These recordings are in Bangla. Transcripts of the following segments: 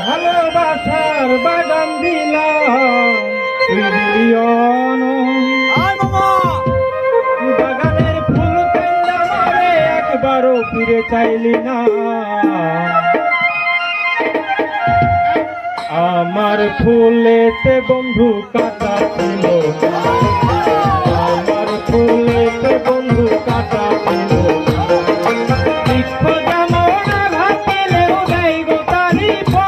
ভালোবাসার বাগান দিলাম বাগানের ফুল একবারও ফিরে চাইলি না। আমার ফুলেতে বন্ধু কাটা people.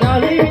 Dali